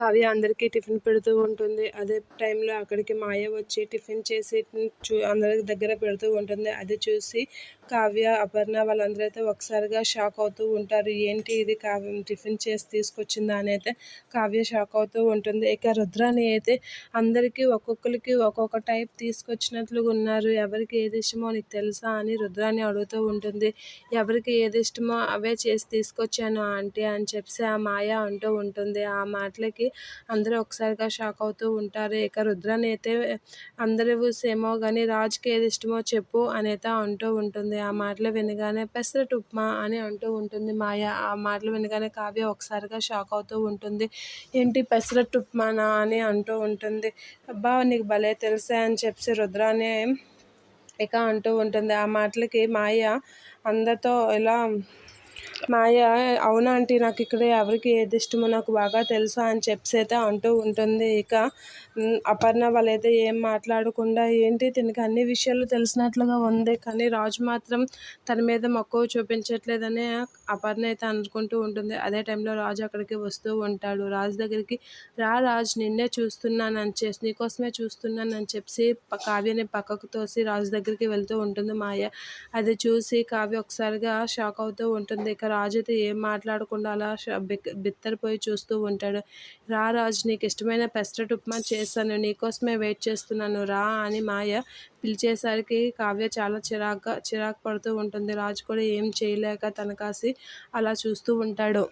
కావ్య అందరికీ టిఫిన్ పెడుతూ ఉంటుంది. అదే టైంలో అక్కడికి మాయ వచ్చి టిఫిన్ చేసి చూ అందరి దగ్గర పెడుతూ ఉంటుంది. అది చూసి కావ్య అపర్ణ వాళ్ళందరూ అయితే ఒకసారిగా షాక్ అవుతూ ఉంటారు. ఏంటి ఇది కావ్య టిఫిన్ చేసి తీసుకొచ్చిందా అని అయితే కావ్య షాక్ అవుతూ ఉంటుంది. ఇక రుద్రాని అయితే అందరికీ ఒక్కొక్కరికి ఒక్కొక్క టైప్ తీసుకొచ్చినట్లుగా ఉన్నారు. ఎవరికి ఏది ఇష్టమో నీకు తెలుసా అని రుద్రాని అడుగుతూ ఉంటుంది. ఎవరికి ఏది ఇష్టమో అవే చేసి తీసుకొచ్చాను ఆంటీ అని చెప్పి ఆ మాయ అంటూ ఉంటుంది. ఆ మాటలకి అందరూ ఒకసారిగా షాక్ అవుతూ ఉంటారు. ఇక రుద్రని అయితే అందరూ సేమో కానీ రాజుకి ఏది ఇష్టమో చెప్పు అనేత అంటూ ఉంటుంది. ఆ మాటలు వినగానే పెసరట్ ఉప్మా అని అంటూ ఉంటుంది మాయ. ఆ మాటలు వినగానే కావ్య ఒకసారిగా షాక్ అవుతూ ఉంటుంది. ఏంటి పెసరట్ ఉప్మానా అని అంటూ ఉంటుంది. అబ్బా నీకు భలే తెలుసా అని చెప్పి రుద్రానే ఇక అంటూ ఉంటుంది. ఆ మాటలకి మాయ అందరితో ఇలా మాయ అవునా ఆంటీ నాకు ఇక్కడ ఎవరికి ఏది ఇష్టమో నాకు బాగా తెలుసు అని చెప్పి అయితే అంటూ ఉంటుంది. ఇక అపర్ణ వాళ్ళైతే ఏం మాట్లాడకుండా ఏంటి తనకి అన్ని విషయాలు తెలిసినట్లుగా ఉంది. కానీ రాజు మాత్రం తన మీద మక్కువ చూపించట్లేదని అపర్ణ అయితే అనుకుంటూ ఉంటుంది. అదే టైంలో రాజు అక్కడికి వస్తూ ఉంటాడు. రాజు దగ్గరికి రా రాజు నిన్నే చూస్తున్నాను అని చేసి నీకోసమే చూస్తున్నాను అని చెప్పి కావ్యని పక్కకు తోసి రాజు దగ్గరికి వెళ్తూ ఉంటుంది మాయ. అది చూసి కావ్య ఒకసారిగా షాక్ అవుతూ ఉంటుంది. ఇక రాజు అయితే ఏం మాట్లాడకుండా అలా బిత్తరపోయి చూస్తూ ఉంటాడు. రా రాజు నీకు ఇష్టమైన పెసరట్ ఉప్మా చేస్తాను. నీకోసమే వెయిట్ చేస్తున్నాను. రా అని మాయ పిలిచేసరికి కావ్య చాలా చిరాగ్గా చిరాకు పడుతూ ఉంటుంది. రాజు కూడా ఏం చేయలేక తన కాసి అలా చూస్తూ ఉంటాడు.